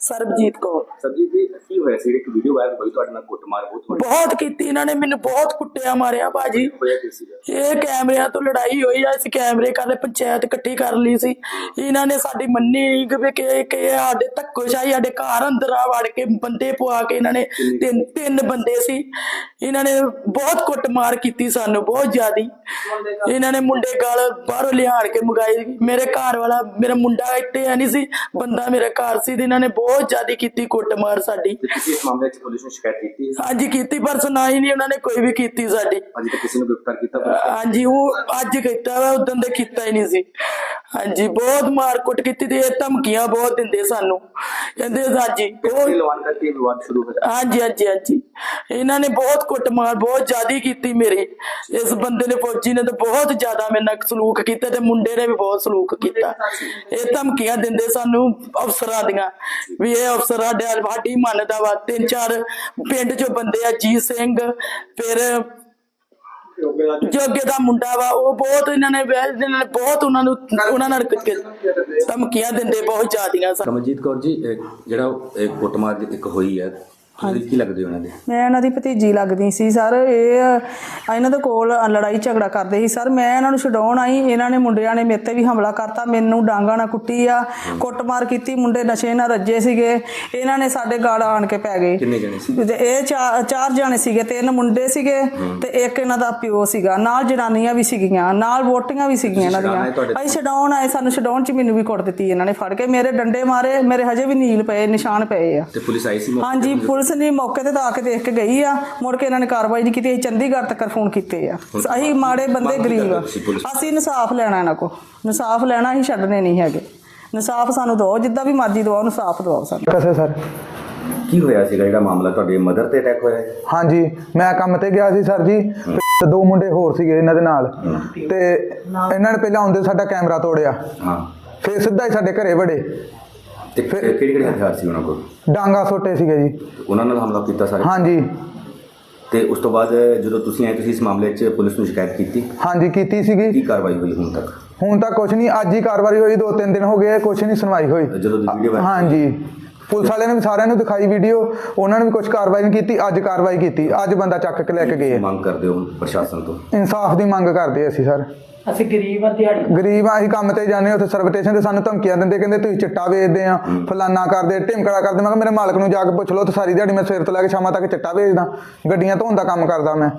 ਸਰਬਜੀਤ ਕੌਰ। ਸਰਜੀਤ ਜੀ ਕੀ ਹੋਇਆ ਸੀ? ਇੱਕ ਵੀਡੀਓ ਵਾਇਰਲ ਹੋਈ ਤੁਹਾਡੇ ਨਾਲ ਕੁੱਟਮਾਰ ਬਹੁਤ ਹੋਈ। ਬਹੁਤ ਕੀਤੀ ਇਹਨਾਂ ਨੇ ਮੈਨੂੰ ਬਹੁਤ ਕੁੱਟਿਆ ਮਾਰਿਆ ਬਾਜੀ ਹੋਇਆ ਕੀ ਸੀਗਾ? ਇਹ ਕੈਮਰਿਆਂ ਤੋਂ ਲੜਾਈ ਹੋਈ ਆ ਅਸੀਂ ਕੈਮਰੇ ਕਰ ਪੰਚਾਇਤ ਇਕੱਠੀ ਕਰ ਲਈ ਸੀ। ਇਹਨਾਂ ਨੇ ਸਾਡੀ ਮੰਨੀ ਨਹੀਂ ਕਿ ਵੀ ਕਿ ਕਿ ਸਾਡੇ ਧੱਕੋਸ਼ਾਹੀ ਸਾਡੇ ਘਰ ਅੰਦਰ ਆ ਵੜ ਕੇ ਬੰਦੇ ਪਵਾ ਕੇ ਇਹਨਾਂ ਨੇ ਤਿੰਨ ਤਿੰਨ ਬੰਦੇ ਸੀ। ਇਹਨਾਂ ਨੇ ਬਹੁਤ ਕੁੱਟਮਾਰ ਕੀਤੀ ਸਾਨੂੰ ਬਹੁਤ ਜ਼ਿਆਦੀ। ਇਹਨਾਂ ਨੇ ਮੁੰਡੇ ਗਾਲ ਬਾਹਰੋਂ ਲਿਆਣ ਕੇ ਮੰਗਾਏ ਮੇਰੇ ਘਰ ਵਾਲਾ ਮੇਰਾ ਮੁੰਡਾ ਇੱਥੇ ਹੈ ਨਹੀਂ ਸੀ ਬੰਦਾ ਮੇਰੇ ਘਰ ਸੀ ਤੇ ਇਹਨਾਂ ਨੇ ਬਹੁਤ ਜ਼ਿਆਦੀ ਕੀਤੀ ਕੁੱਟਮਾਰ ਸਾਡੀ ਤੇ ਤੁਸੀਂ ਇਸ ਮਾਮਲੇ 'ਚ ਪੁਲਿਸ ਨੂੰ ਸ਼ਿਕਾਇਤ ਕੀਤੀ ਹੈ? ਹਾਂਜੀ ਕੀਤੀ ਪਰ ਸੁਣਾਈ ਨਹੀਂ ਉਹਨਾਂ ਨੇ ਕੋਈ ਵੀ ਕੀਤੀ ਸਾਡੀ ਅਜੇ ਤੱਕ ਕਿਸੇ ਨੂੰ ਗ੍ਰਿਫਤਾਰ ਕੀਤਾ? ਹਾਂਜੀ ਉਹ ਅੱਜ ਕੀਤਾ ਵਾ ਉਦੋਂ ਦੇ ਕੀਤਾ ਹੀ ਨਹੀਂ ਸੀ ਹਾਂਜੀ ਬਹੁਤ ਮਾਰਕੁੱਟ ਕੀਤੀ ਤੇ ਇਹ ਧਮਕੀਆਂ ਬਹੁਤ ਦਿੰਦੇ ਸਾਨੂੰ। ਕਹਿੰਦੇ ਹਾਂਜੀ ਉਹ ਵਿਵਾਦ ਸ਼ੁਰੂ ਹੋਇਆ ਹਾਂਜੀ ਹਾਂਜੀ ਹਾਂਜੀ। ਇਹਨਾਂ ਨੇ ਬਹੁਤ ਕੁੱਟਮਾਰ ਬਹੁਤ ਜ਼ਿਆਦੀ ਕੀਤੀ ਮੇਰੇ। ਇਸ ਬੰਦੇ ਨੇ ਫੌਜੀ ਨੇ ਤਾਂ ਬਹੁਤ ਜ਼ਿਆਦਾ ਮੇਰੇ ਨਾਲ ਸਲੂਕ ਕੀਤਾ ਤੇ ਮੁੰਡੇ ਨੇ ਵੀ ਬਹੁਤ ਸਲੂਕ ਕੀਤਾ। ਇਹ ਧਮਕੀਆਂ ਦਿੰਦੇ ਸਾਨੂੰ ਅਫਸਰਾਂ ਦੀਆਂ। ਵੀ ਇਹ ਅਫਸਰ ਸਾਡੇ ਸਾਡੀ ਮੰਨਦਾ ਵਾ ਤਿੰਨ ਚਾਰ ਪਿੰਡ ਚੋਂ ਬੰਦੇ ਆ ਜੀ ਸਿੰਘ ਫਿਰ ਜੋਗੇ ਦਾ ਮੁੰਡਾ ਵਾ ਉਹ ਬਹੁਤ ਇਹਨਾਂ ਨੇ ਵੈਸੇ ਇਹਨਾਂ ਨੇ ਬਹੁਤ ਉਹਨਾਂ ਨੂੰ ਉਹਨਾਂ ਨਾਲ ਧਮਕੀਆਂ ਦਿੰਦੇ ਬਹੁਤ ਜ਼ਿਆਦੀਆਂ ਸਾਨੂੰ। ਕਮਲਜੀਤ ਕੌਰ ਜੀ ਜਿਹੜਾ ਕੁੱਟਮਾਰ ਇੱਕ ਹੋਈ ਹੈ ਤੁਸੀਂ ਕੀ ਲੱਗਦੇ ਹੋ ਇਹਨਾਂ ਦੇ? ਮੈਂ ਇਹਨਾਂ ਦੀ ਭਤੀਜੀ ਲੱਗਦੀ ਸੀ ਸਰ ਇਹ ਇਹਨਾਂ ਦੇ ਕੋਲ ਲੜਾਈ ਝਗੜਾ ਕਰਦੇ ਸੀ ਸਰ। ਮੈਂ ਇਹਨਾਂ ਨੂੰ ਛਡਾਉਣ ਆਈ ਇਹਨਾਂ ਨੇ ਮੁੰਡਿਆਂ ਨੇ ਮੇਰੇ ਤੇ ਵੀ ਹਮਲਾ ਕਰਤਾ ਮੈਨੂੰ ਡਾਂਗਾ ਨਾਲ ਕੁੱਟੀ ਆ ਕੁੱਟਮਾਰ ਕੀਤੀ ਮੁੰਡੇ ਨਸ਼ੇ ਨਾਲ ਰੱਜੇ ਸੀਗੇ। ਇਹਨਾਂ ਨੇ ਸਾਡੇ ਗਾਲ ਆਣ ਕੇ ਪੈ ਗਏ। ਕਿੰਨੇ ਜਣੇ ਸੀ? ਤੇ ਇਹ ਚਾ- ਚਾਰ ਜਾਣੇ ਸੀਗੇ ਤਿੰਨ ਮੁੰਡੇ ਸੀਗੇ ਤੇ ਇੱਕ ਇਹਨਾਂ ਦਾ ਪਿਓ ਸੀਗਾ। ਨਾਲ ਜਨਾਨੀਆਂ ਵੀ ਸੀਗੀਆਂ ਨਾਲ ਵੋਟੀਆਂ ਵੀ ਸੀਗੀਆਂ ਇਹਨਾਂ ਛਡਾਉਣ ਆਏ ਦੀਆਂ ਤੁਹਾਡੇ ਅਸੀਂ ਛਡਾਉਣ ਆਏ ਸਾਨੂੰ ਛਡਾਉਣ ਚ ਮੈਨੂੰ ਵੀ ਕੁੱਟ ਦਿੱਤੀ ਇਹਨਾਂ ਨੇ ਫੜ ਕੇ। ਮੇਰੇ ਡੰਡੇ ਮਾਰੇ ਮੇਰੇ ਹਜੇ ਵੀ ਨੀਲ ਪਏ ਨਿਸ਼ਾਨ ਪਏ ਆ। ਤੇ ਪੁਲਿਸ ਆਈ ਸੀ ਮੌਕੇ ਹਾਂਜੀ? ਪੁਲਿਸ ਨੇ ਮੌਕੇ ਤੇ ਤਾਂ ਆ ਕੇ ਦੇਖ ਕੇ ਗਈ ਆ ਮੁੜ ਕੇ ਇਹਨਾਂ ਨੇ ਕਾਰਵਾਈ ਨਹੀਂ ਕੀਤੀ ਅਸੀਂ ਚੰਡੀਗੜ੍ਹ ਤੱਕ ਫੋਨ ਕੀਤੇ ਆ। ਅਸੀਂ ਮਾੜੇ ਬੰਦੇ ਗਰੀਬ ਆ? ਅਸੀਂ ਇਨਸਾਫ ਲੈਣਾ ਇਹਨਾਂ ਕੋ ਇਨਸਾਫ ਲੈਣਾ ਅਸੀਂ ਛੱਡਣੇ ਨਹੀਂ ਹੈਗੇ। ਇਨਸਾਫ ਸਾਨੂੰ ਦਿਓ ਜਿੱਦਾਂ ਵੀ ਮਰਜ਼ੀ ਦਿਓ ਇਨਸਾਫ ਦਿਓ ਸਾਨੂੰ। ਕਸੇ ਸਰ? ਕੀ ਹੋਇਆ ਸੀਗਾ ਜਿਹੜਾ ਮਾਮਲਾ? ਤੁਹਾਡੇ ਮਦਰ ਤੇ ਅਟੈਕ ਹੋਇਆ ਹੈ? ਹਾਂਜੀ ਮੈਂ ਕੰਮ ਤੇ ਗਿਆ ਸੀ ਸਰ ਜੀ ਤੇ ਦੋ ਮੁੰਡੇ ਹੋਰ ਸੀਗੇ ਇਹਨਾਂ ਦੇ ਨਾਲ। ਤੇ ਇਹਨਾਂ ਨੇ ਪਹਿਲਾਂ ਆਉਂਦੇ ਸਾਡਾ ਕੈਮਰਾ ਤੋੜਿਆ। ਹਾਂ। ਫਿਰ ਸਿੱਧਾ ਹੀ ਸਾਡੇ ਘਰੇ ਵੜੇ। ਤੇ ਕਿਹੜੇ ਕਿਹੜੇ ਹਥਿਆਰ ਸੀ ਉਹਨਾਂ ਕੋਲ? ਡਾਂਗਾ ਸੋਟੇ ਸੀਗੇ ਜੀ। ਉਹਨਾਂ ਨਾਲ ਹਮਲਾ ਕੀਤਾ ਸਾਰੇ? ਹਾਂਜੀ। ਤੇ ਉਸ ਤੋਂ ਬਾਅਦ ਜਦੋਂ ਤੁਸੀਂ ਆਏ ਤੁਸੀਂ ਇਸ ਮਾਮਲੇ 'ਚ ਪੁਲਿਸ ਨੂੰ ਸ਼ਿਕਾਇਤ ਕੀਤੀ? ਹਾਂਜੀ ਕੀਤੀ ਸੀਗੀ। ਕੀ ਕਾਰਵਾਈ ਹੋਈ ਹੁਣ ਤੱਕ? ਹੁਣ ਤੱਕ ਕੁਝ ਨਹੀਂ ਅੱਜ ਹੀ ਕਾਰਵਾਈ ਹੋਈ ਦੋ ਤਿੰਨ ਦਿਨ ਹੋ ਗਏ ਕੁਝ ਨਹੀਂ ਸੁਣਵਾਈ ਹੋਈ। ਜਦੋਂ ਦੀ ਵੀਡੀਓ ਹਾਂਜੀ। ਪੁਲਿਸ ਵਾਲਿਆਂ ਨੇ ਵੀ ਸਾਰਿਆਂ ਨੂੰ ਦਿਖਾਈ ਵੀਡੀਓ ਉਹਨਾਂ ਨੇ ਵੀ ਕੁਝ ਕਾਰਵਾਈ ਨਹੀਂ ਕੀਤੀ ਅੱਜ ਕਾਰਵਾਈ ਕੀਤੀ ਅੱਜ ਬੰਦਾ ਚੱਕ ਕੇ ਲੈ ਕੇ ਗਏ ਮੰਗ ਕਰਦੇ ਹੋ ਪ੍ਰਸ਼ਾਸਨ ਤੋਂ? ਇਨਸਾਫ ਦੀ ਮੰਗ ਕਰਦੇ ਅਸੀਂ ਸਰ। ਅਸੀਂ ਗਰੀਬ ਆ ਦਿਹਾੜੀ। ਗਰੀਬ ਆ ਅਸੀਂ ਕੰਮ ਤੇ ਜਾਂਦੇ ਹਾਂ, ਉੱਥੇ ਸਰਵਿਟੇਸ਼ਨ ਤੇ ਸਾਨੂੰ ਧਮਕੀਆਂ ਦਿੰਦੇ ਕਹਿੰਦੇ ਤੁਸੀਂ ਚਿੱਟਾ ਵੇਚਦੇ ਆ ਫਲਾਨਾ ਕਰਦੇ ਢਿਮਕੜਾ ਕਰਦੇ ਮੈਂ ਕਿਹਾ ਮੇਰੇ ਮਾਲਕ ਨੂੰ ਜਾ ਕੇ ਪੁੱਛ ਲਓ ਤੇ ਸਾਰੀ ਦਿਹਾੜੀ ਮੈਂ ਸਵੇਰ ਤੋਂ ਲੈ ਕੇ ਸ਼ਾਮਾਂ ਤੱਕ ਚਿੱਟਾ ਵੇਚਦਾ ਗੱਡੀਆਂ ਧੋਣ ਦਾ ਕੰਮ ਕਰਦਾ ਮੈਂ।